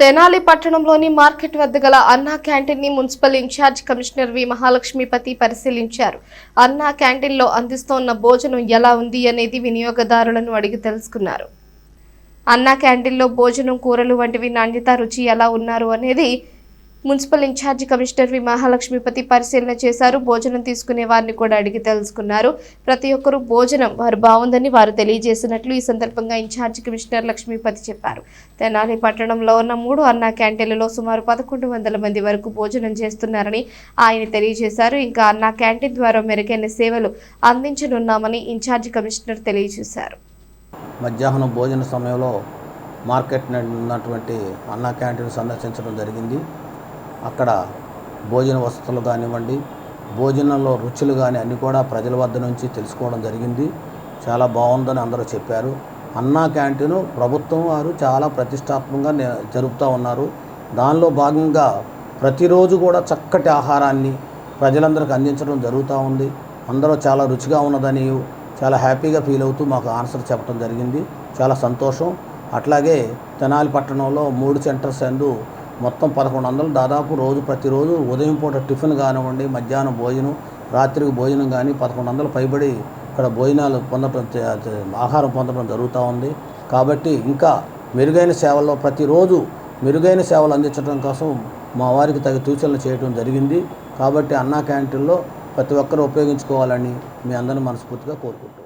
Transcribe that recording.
తెనాలి పట్టణంలోని మార్కెట్ వద్ద గల Anna క్యాంటీన్ని municipal in-charge commissioner V. Mahalakshmipathi పరిశీలించారు. అన్నా క్యాంటీన్లో అందిస్తోన్న భోజనం ఎలా ఉంది అనేది వినియోగదారులను అడిగి తెలుసుకున్నారు. అన్నా క్యాంటీన్లో భోజనం కూరలు వంటివి నాణ్యత రుచి ఎలా ఉన్నారు అనేది municipal in-charge commissioner V Mahalakshmipathi పరిశీలన చేశారు. భోజనం తీసుకునే వారిని కూడా అడిగి తెలుసుకున్నారు. ప్రతి ఒక్కరూ భోజనం వారు బాగుందని వారు తెలియజేసినట్లు ఈ సందర్భంగా ఇన్ఛార్జి కమిషనర్ లక్ష్మీపతి చెప్పారు. తెనాలి పట్టణంలో ఉన్న మూడు అన్నా క్యాంటీన్లలో సుమారు పదకొండు వందల మంది వరకు భోజనం చేస్తున్నారని ఆయన తెలియజేశారు. ఇంకా అన్నా క్యాంటీన్ ద్వారా మెరుగైన సేవలు అందించనున్నామని ఇన్ఛార్జి కమిషనర్ తెలియజేశారు. మధ్యాహ్నం భోజన సమయంలో మార్కెట్ ఉన్నటువంటి అన్నా క్యాంటీన్ సందర్శించడం జరిగింది. అక్కడ భోజన వసతులు కానివ్వండి భోజనంలో రుచులు కానీ అన్నీ కూడా ప్రజల వద్ద నుంచి తెలుసుకోవడం జరిగింది. చాలా బాగుందని అందరూ చెప్పారు. అన్నా క్యాంటీను ప్రభుత్వం వారు చాలా ప్రతిష్టాత్మకంగా జరుపుతూ ఉన్నారు. దానిలో భాగంగా ప్రతిరోజు కూడా చక్కటి ఆహారాన్ని ప్రజలందరికీ అందించడం జరుగుతూ ఉంది. అందరూ చాలా రుచిగా ఉన్నదని చాలా హ్యాపీగా ఫీల్ అవుతూ మాకు ఆన్సర్ చెప్పడం జరిగింది. చాలా సంతోషం. అట్లాగే తెనాలి పట్టణంలో మూడు సెంటర్స్ అందు మొత్తం పదకొండు వందలు. దాదాపు రోజు ప్రతిరోజు ఉదయం పూట టిఫిన్ కానివ్వండి మధ్యాహ్నం భోజనం రాత్రికి భోజనం కానీ పదకొండు వందలు పైబడి ఇక్కడ భోజనాలు పొందడం ఆహారం పొందడం జరుగుతూ ఉంది. కాబట్టి ఇంకా మెరుగైన సేవల్లో ప్రతిరోజు మెరుగైన సేవలు అందించడం కోసం మా వారికి తగిన సూచనలు చేయడం జరిగింది. కాబట్టి అన్నా క్యాంటీన్లో ప్రతి ఒక్కరూ ఉపయోగించుకోవాలని మీ అందరిని మనస్ఫూర్తిగా కోరుకుంటున్నాను.